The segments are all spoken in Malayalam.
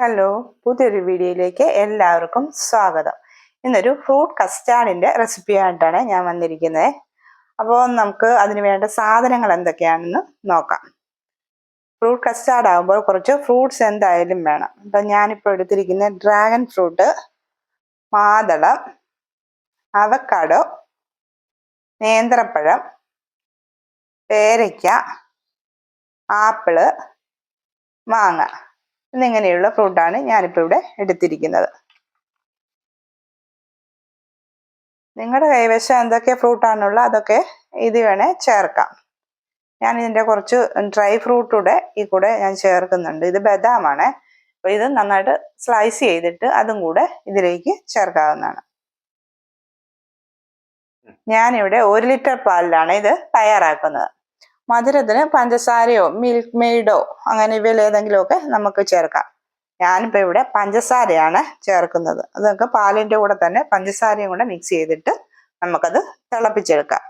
ഹലോ പുതിയൊരു വീഡിയോയിലേക്ക് എല്ലാവർക്കും സ്വാഗതം. ഇന്നൊരു ഫ്രൂട്ട് കസ്റ്റാർഡിന്റെ റെസിപ്പി ആയിട്ടാണ് ഞാൻ വന്നിരിക്കുന്നത് അപ്പോൾ നമുക്ക് അതിന് വേണ്ട സാധനങ്ങൾ എന്തൊക്കെയാണെന്ന് നോക്കാം. ഫ്രൂട്ട് കസ്റ്റാർഡ് ആകുമ്പോൾ കുറച്ച് ഫ്രൂട്ട്സ് എന്തായാലും വേണം. അപ്പം ഞാനിപ്പോൾ എടുത്തിരിക്കുന്ന ഡ്രാഗൺ ഫ്രൂട്ട് മാതളം അവക്കാഡോ നേന്ത്രപ്പഴം പേരയ്ക്ക ആപ്പിൾ മാങ്ങ. എന്നിങ്ങനെയുള്ള ഫ്രൂട്ടാണ് ഞാനിപ്പോൾ ഇവിടെ എടുത്തിരിക്കുന്നത്. നിങ്ങളുടെ കൈവശം എന്തൊക്കെ ഫ്രൂട്ടാണുള്ള അതൊക്കെ ഇത് വേണേൽ ചേർക്കാം. ഞാൻ ഇതിന്റെ കുറച്ച് ഡ്രൈ ഫ്രൂട്ട് കൂടെ ഈ കൂടെ ഞാൻ ചേർക്കുന്നുണ്ട്. ഇത് ബദാമാണ്. അപ്പോൾ ഇത് നന്നായിട്ട് സ്ലൈസ് ചെയ്തിട്ട് അതും കൂടെ ഇതിലേക്ക് ചേർക്കാവുന്നതാണ്. ഞാനിവിടെ ഒരു ലിറ്റർ പാലിലാണ് ഇത് തയ്യാറാക്കുന്നത്. മധുരത്തിന് പഞ്ചസാരയോ മിൽക്ക് മെയ്ഡോ അങ്ങനെ ഇവയിൽ ഏതെങ്കിലുമൊക്കെ നമുക്ക് ചേർക്കാം. ഞാനിപ്പോൾ ഇവിടെ പഞ്ചസാരയാണ് ചേർക്കുന്നത്. അതൊക്കെ പാലിന്റെ കൂടെ തന്നെ പഞ്ചസാരയും കൂടെ മിക്സ് ചെയ്തിട്ട് നമുക്കത് തിളപ്പിച്ചെടുക്കാം.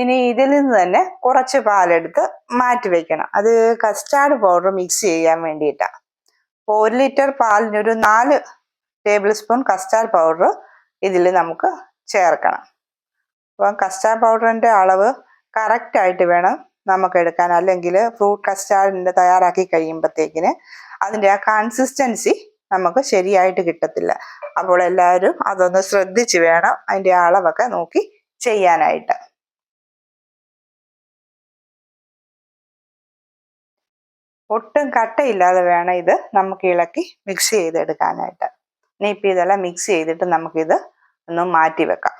ഇനി ഇതിൽ നിന്ന് തന്നെ കുറച്ച് പാലെടുത്ത് മാറ്റി വെക്കണം. അത് കസ്റ്റാർഡ് പൗഡർ മിക്സ് ചെയ്യാൻ വേണ്ടിയിട്ടാണ് അപ്പോൾ ഒരു ലിറ്റർ പാലിന് ഒരു നാല് ടേബിൾ സ്പൂൺ കസ്റ്റാർഡ് പൗഡർ ഇതിൽ നമുക്ക് ചേർക്കണം. അപ്പം കസ്റ്റാർഡ് പൗഡറിന്റെ അളവ് കറക്റ്റായിട്ട് വേണം നമുക്ക് എടുക്കാൻ. അല്ലെങ്കിൽ ഫ്രൂട്ട് കസ്റ്റാർഡിന്റെ തയ്യാറാക്കി കഴിയുമ്പോഴത്തേക്കിന് അതിന്റെ ആ കൺസിസ്റ്റൻസി നമുക്ക് ശരിയായിട്ട് കിട്ടത്തില്ല. അപ്പോൾ എല്ലാവരും അതൊന്ന് ശ്രദ്ധിച്ച് വേണം അതിന്റെ അളവൊക്കെ നോക്കി ചെയ്യാനായിട്ട്. ഒട്ടും കട്ടയില്ലാതെ വേണം ഇത് നമുക്ക് ഇളക്കി മിക്സ് ചെയ്തെടുക്കാനായിട്ട്. ഇനി ഇപ്പം ഇതെല്ലാം മിക്സ് ചെയ്തിട്ട് നമുക്കിത് ഒന്ന് മാറ്റി വെക്കാം.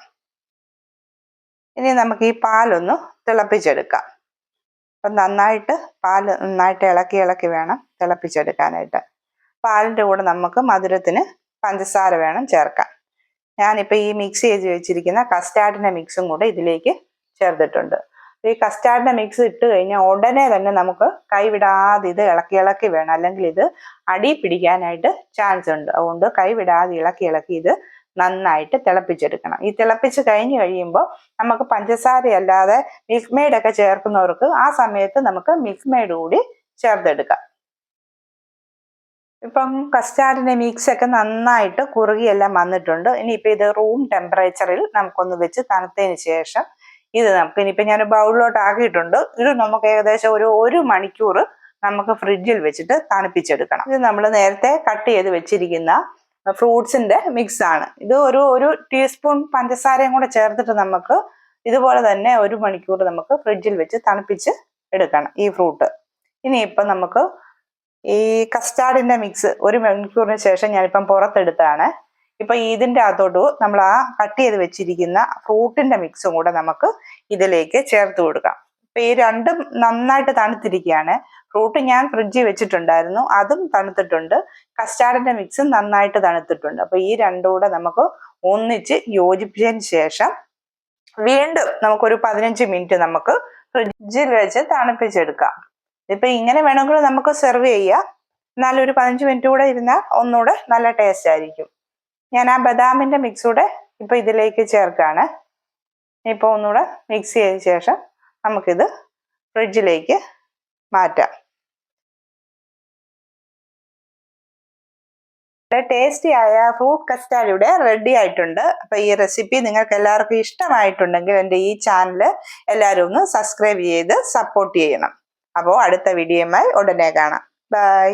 ഇനി നമുക്ക് ഈ പാലൊന്ന് തിളപ്പിച്ചെടുക്കാം. അപ്പം നന്നായിട്ട് പാൽ നന്നായിട്ട് ഇളക്കി ഇളക്കി വേണം തിളപ്പിച്ചെടുക്കാനായിട്ട്. പാലിന്റെ കൂടെ നമുക്ക് മധുരത്തിന് പഞ്ചസാര വേണം ചേർക്കാം ഞാനിപ്പോൾ ഈ മിക്സ് ചെയ്ത് വെച്ചിരിക്കുന്ന കസ്റ്റാർഡിന്റെ മിക്സും കൂടെ ഇതിലേക്ക് ചേർത്തിട്ടുണ്ട്. ഈ കസ്റ്റാർഡിന്റെ മിക്സ് ഇട്ട് കഴിഞ്ഞാൽ ഉടനെ തന്നെ നമുക്ക് കൈവിടാതെ ഇത് ഇളക്കി ഇളക്കി വേണം. അല്ലെങ്കിൽ ഇത് അടി പിടിക്കാനായിട്ട് ചാൻസ് ഉണ്ട്. അതുകൊണ്ട് കൈവിടാതെ ഇളക്കി ഇളക്കി ഇത് നന്നായിട്ട് തിളപ്പിച്ചെടുക്കണം. ഈ തിളപ്പിച്ച് കഴിഞ്ഞ് കഴിയുമ്പോൾ നമുക്ക് പഞ്ചസാര അല്ലാതെ മിൽക്ക് മെയ്ഡ് ഒക്കെ ചേർക്കുന്നവർക്ക് ആ സമയത്ത് നമുക്ക് മിൽക്ക് മെയ്ഡ് കൂടി ചേർത്തെടുക്കാം. ഇപ്പം കസ്റ്റാർഡിന്റെ മിക്സ് ഒക്കെ നന്നായിട്ട് കുറുകിയെല്ലാം വന്നിട്ടുണ്ട്. ഇനിയിപ്പോൾ ഇത് റൂം ടെമ്പറേച്ചറിൽ നമുക്കൊന്ന് വെച്ച് തണുത്തതിന് ശേഷം ഇത് നമുക്ക് ഇനിയിപ്പോൾ ഞാൻ ബൗളിലോട്ട് ആക്കിയിട്ടുണ്ട് ഇത് നമുക്ക് ഏകദേശം ഒരു ഒരു മണിക്കൂർ നമുക്ക് ഫ്രിഡ്ജിൽ വെച്ചിട്ട് തണുപ്പിച്ചെടുക്കണം. ഇത് നമ്മൾ നേരത്തെ കട്ട് ചെയ്ത് വെച്ചിരിക്കുന്ന ഫ്രൂട്ട്സിന്റെ മിക്സ് ആണ് ഇത് ഒരു ഒരു ടീസ്പൂൺ പഞ്ചസാരയും കൂടെ ചേർത്തിട്ട് നമുക്ക് ഇതുപോലെ തന്നെ ഒരു മണിക്കൂർ നമുക്ക് ഫ്രിഡ്ജിൽ വെച്ച് തണുപ്പിച്ച് എടുക്കണം ഈ ഫ്രൂട്ട്. ഇനിയിപ്പം നമുക്ക് ഈ കസ്റ്റാർഡിന്റെ മിക്സ് ഒരു മണിക്കൂറിന് ശേഷം ഞാനിപ്പം പുറത്തെടുത്താണ് ഇപ്പൊ ഇതിന്റെ അകത്തോട്ട് നമ്മൾ ആ കട്ട് ചെയ്ത് വെച്ചിരിക്കുന്ന ഫ്രൂട്ടിന്റെ മിക്സും കൂടെ നമുക്ക് ഇതിലേക്ക് ചേർത്ത് കൊടുക്കാം. ഇപ്പൊ ഈ രണ്ടും നന്നായിട്ട് തണുത്തിരിക്കുകയാണ് ഫ്രൂട്ട് ഞാൻ ഫ്രിഡ്ജിൽ വെച്ചിട്ടുണ്ടായിരുന്നു. അതും തണുത്തിട്ടുണ്ട്. കസ്റ്റാർഡിന്റെ മിക്സും നന്നായിട്ട് തണുത്തിട്ടുണ്ട്. അപ്പൊ ഈ രണ്ടും കൂടെ നമുക്ക് ഒന്നിച്ച് യോജിപ്പിച്ചതിന് ശേഷം വീണ്ടും നമുക്കൊരു പതിനഞ്ച് മിനിറ്റ് നമുക്ക് ഫ്രിഡ്ജിൽ വെച്ച് തണുപ്പിച്ചെടുക്കാം. ഇപ്പൊ ഇങ്ങനെ വേണമെങ്കിൽ നമുക്ക് സെർവ് ചെയ്യാം. എന്നാലും ഒരു പതിനഞ്ച് മിനിറ്റ് കൂടെ ഇരുന്നാൽ ഒന്നുകൂടെ നല്ല ടേസ്റ്റ് ആയിരിക്കും. ഞാൻ ആ ബദാമിന്റെ മിക്സ് കൂടെ ഇപ്പൊ ഇതിലേക്ക് ചേർക്കുകയാണ് ഇപ്പോൾ ഒന്നുകൂടെ മിക്സ് ചെയ്ത ശേഷം നമുക്കിത് ഫ്രിഡ്ജിലേക്ക് മാറ്റാം. ടേസ്റ്റി ആയ ഫ്രൂട്ട് കസ്റ്റാർഡ് ഇവിടെ റെഡി ആയിട്ടുണ്ട്. അപ്പൊ ഈ റെസിപ്പി നിങ്ങൾക്ക് എല്ലാവർക്കും ഇഷ്ടമായിട്ടുണ്ടെങ്കിൽ എന്റെ ഈ ചാനൽ എല്ലാവരും ഒന്ന് സബ്സ്ക്രൈബ് ചെയ്ത് സപ്പോർട്ട് ചെയ്യണം. അപ്പോൾ അടുത്ത വീഡിയോയുമായി ഉടനെ കാണാം. ബൈ